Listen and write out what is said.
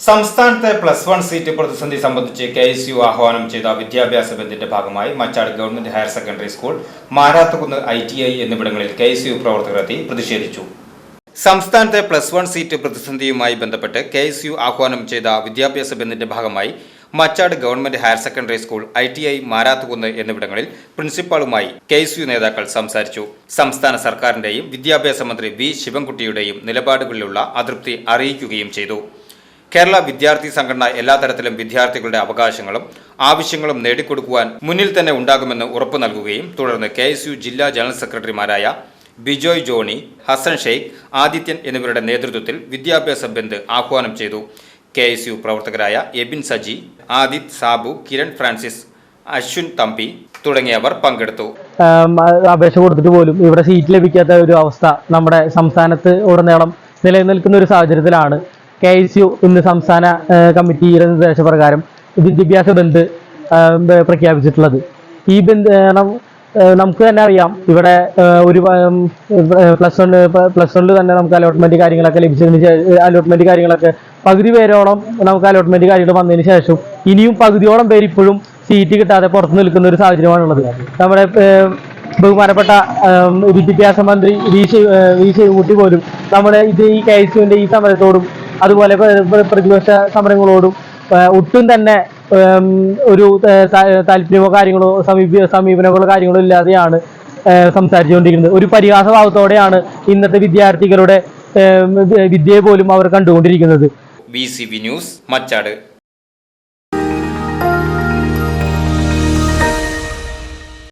സംസ്ഥാനത്തെ plus one seat പ്രതിസന്ധി സംബന്ധിച്ച് കെ എസ് യു ആഹ്വാനം ചെയ്ത വിദ്യാഭ്യാസ ബന്ദിന്റെ ഭാഗമായി Machad government higher secondary school Marathukunnu I T I എന്നിവിടങ്ങളിൽ കെ എസ് യു പ്രവർത്തകരെത്തി പ്രതിഷേധിച്ചു. സംസ്ഥാനത്തെ പ്ലസ് വൺ സീറ്റ് പ്രതിസന്ധിയുമായി ബന്ധപ്പെട്ട് കെ എസ് യു ആഹ്വാനം ചെയ്ത വിദ്യാഭ്യാസ ബന്ദിന്റെ ഭാഗമായി Machad government higher secondary school I T I Marathukunnu എന്നിവിടങ്ങളിൽ പ്രിൻസിപ്പാളുമായി കെ എസ് യു നേതാക്കൾ സംസാരിച്ചു. സംസ്ഥാന സർക്കാരിന്റെയും വിദ്യാഭ്യാസ മന്ത്രി വി ശിവൻകുട്ടിയുടെയും നിലപാടുകളിലുള്ള അതൃപ്തി അറിയിക്കുകയും ചെയ്തു. കേരള വിദ്യാർത്ഥി സംഘടന എല്ലാ തരത്തിലും വിദ്യാർത്ഥികളുടെ അവകാശങ്ങളും ആവശ്യങ്ങളും നേടിക്കൊടുക്കുവാൻ മുന്നിൽ തന്നെ ഉണ്ടാകുമെന്ന് ഉറപ്പു നൽകുകയും തുടർന്ന് കെ ജില്ലാ ജനറൽ സെക്രട്ടറിമാരായ ബിജോയ് ജോണി ഹസൻ ഷെയ്ഖ് ആദിത്യൻ എന്നിവരുടെ നേതൃത്വത്തിൽ വിദ്യാഭ്യാസ ബന്ദ് ആഹ്വാനം ചെയ്തു. കെ എസ് യു പ്രവർത്തകരായ എബിൻ സജി ആദിത് സാബു കിരൺ ഫ്രാൻസിസ് അശ്വിൻ തമ്പി തുടങ്ങിയവർ പങ്കെടുത്തു. അപേക്ഷ കൊടുത്തിട്ട് പോലും ഇവിടെ സീറ്റ് ലഭിക്കാത്ത ഒരു അവസ്ഥ നമ്മുടെ സംസ്ഥാനത്ത് ഉടനീളം നിലനിൽക്കുന്ന ഒരു സാഹചര്യത്തിലാണ്. കെ എസ് യു ഇന്ന് സംസ്ഥാന കമ്മിറ്റിയുടെ നിർദ്ദേശപ്രകാരം വിദ്യാഭ്യാസ ബന്ദ് പ്രഖ്യാപിച്ചിട്ടുള്ളത്. ഈ ബന്ദ് നമുക്ക് തന്നെ അറിയാം. ഇവിടെ ഒരു പ്ലസ് വൺ പ്ലസ് വണ്ണിൽ തന്നെ നമുക്ക് അലോട്ട്മെന്റ് കാര്യങ്ങളൊക്കെ ലഭിച്ചതിന് ശേഷം അലോട്ട്മെന്റ് കാര്യങ്ങളൊക്കെ പകുതി പേരോളം നമുക്ക് അലോട്ട്മെന്റ് കാര്യങ്ങൾ വന്നതിന് ശേഷം ഇനിയും പകുതിയോളം പേര് ഇപ്പോഴും സീറ്റ് കിട്ടാതെ പുറത്തു നിൽക്കുന്ന ഒരു സാഹചര്യമാണുള്ളത്. നമ്മുടെ ബഹുമാനപ്പെട്ട വിദ്യാഭ്യാസ മന്ത്രി വി ശിവകുട്ടി പോലും നമ്മുടെ ഇത് ഈ കെ എസ് യുവിന്റെ ഈ സമരത്തോടും അതുപോലെ പ്ര- പ്ര- പ്രതിപക്ഷ സമരങ്ങളോടും ഒട്ടും തന്നെ ഒരു താല്പര്യമോ കാര്യങ്ങളോ സമീപ സമീപനങ്ങളോ കാര്യങ്ങളോ ഇല്ലാതെയാണ് സംസാരിച്ചുകൊണ്ടിരിക്കുന്നത് ഒരു പരിഹാസഭാവത്തോടെയാണ് ഇന്നത്തെ വിദ്യാർത്ഥികളുടെ വിദ്യയെ പോലും അവർ കണ്ടുകൊണ്ടിരിക്കുന്നത്. B C B news Machad.